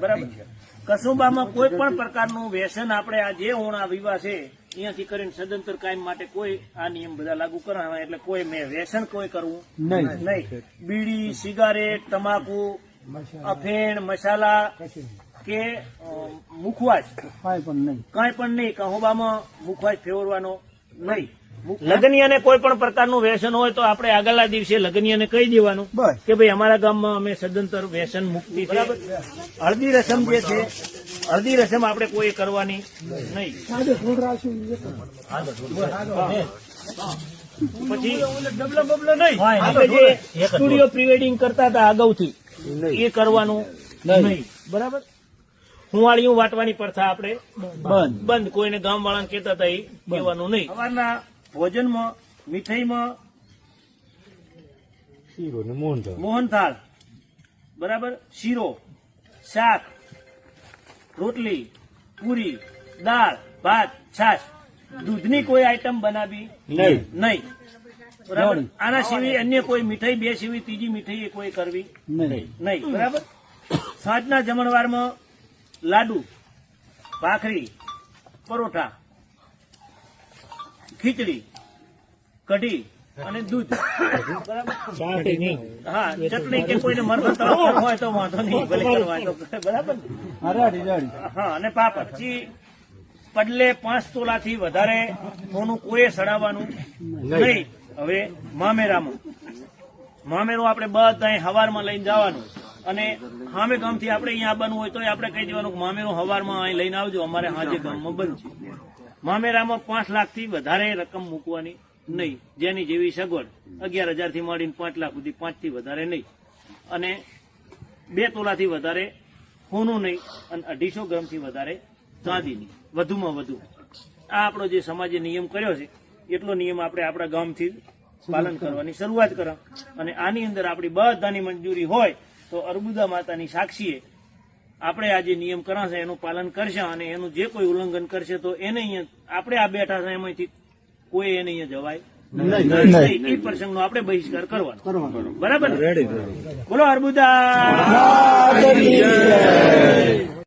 બરાબર. કસુંબામાં કોઈ પણ પ્રકારનું વ્યસન આપણે આ જે હોણા વિવાહ છે અહીંયાથી કરીને સદંતર કાયમ માટે કોઈ આ નિયમ બધા લાગુ કરાવવા એટલે કોઈ મેં વ્યસન કોઈ કરવું નહીં. નહીં. બીડી સિગારેટ તમાકુ અફેણ મસાલા કે મુખવાજ મુખવાસ. કાંઈ પણ નહીં. કાંઈ પણ નહીં. કહુબામાં મુખવાસ ફેરવવાનો નહીં. લગ્નિયાને કોઈ પણ પ્રકારનું વ્યસન હોય તો આપણે આગળના દિવસે લગ્નિયાને કહી દેવાનું કે ભાઈ અમારા ગામમાં અમે સદંતર વ્યસન મુક્તિ બરાબર. હળદી રસમ જે છે હળદી રસમ આપણે કોઈ કરવાની નહીં. પછી ડબલો બબલો નહીં આપણે જે સ્ટુડિયો પ્રિવેડિંગ કરતા હતા અગાઉથી એ કરવાનું નહીં. બરાબર? હુંવાળીયું વાટવાની પ્રથા આપણે બંધ. બંધ. કોઈને ગામ વાળાને કહેતા હતા એ કહેવાનું નહીં. ભોજનમાં મીઠાઈમાં? મોહનથાળ. બરાબર? શીરો શાક રોટલી પૂરી દાળ ભાત છાશ. દૂધની કોઈ આઈટમ બનાવી? નહીં. નહીં. બરાબર? આના સિવાય અન્ય કોઈ મીઠાઈ બે સિવાય ત્રીજી મીઠાઈ એ કોઈ કરવી? નહીં. નહીં. બરાબર? સાંજના જમણવારમાં લાડુ ભાખરી પરોઠા. ખીચડી કઢી અને દૂધ. હા ચટણી કે કોઈને મરવા તળાવ હોય તો વાંધો નહીં ભલે કરવા બરાબર હા અને પાપડ. પછી પડલે પાંચ તોલાથી વધારે સોનું કોઈ સડાવવાનું નહીં. હવે મામેરામાં. મામેરું આપણે બધા હવારમાં લઈને જવાનું. અને સામે ગામથી આપણે અહીંયા આવવાનું હોય તો આપણે કહી દેવાનું કે મામેરું હવારમાં અહીં લઈને આવજો, અમારે હાજે ગામમાં બંધ છે. મામેરામાં પાંચ લાખથી વધારે રકમ મૂકવાની નહીં, જેની જેવી સગવડ અગિયાર હજારથી માંડીને પાંચ લાખ સુધી પાંચથી વધારે નહીં. અને બે તોલાથી વધારે સોનું નહીં અને અઢીસો ગ્રામથી વધારે ચાંદીની વધુમાં વધુ. આ આપણો જે સમાજે નિયમ કર્યો છે, એટલો નિયમ આપણે આપણા ગામથી પાલન કરવાની શરૂઆત કરો. અને આની અંદર આપણી બધાની મંજૂરી હોય તો અર્બુદા માતાની સાક્ષીએ આપણે આ જે નિયમ કરાશે એનું પાલન કરશે અને એનું જે કોઈ ઉલ્લંઘન કરશે તો એને અહીંયા આપણે આ બેઠા છે એમાંથી કોઈ એને અહીંયા જવાય એ પ્રસંગનો આપણે બહિષ્કાર કરવાનો. બરાબર બોલો અર્બુદા.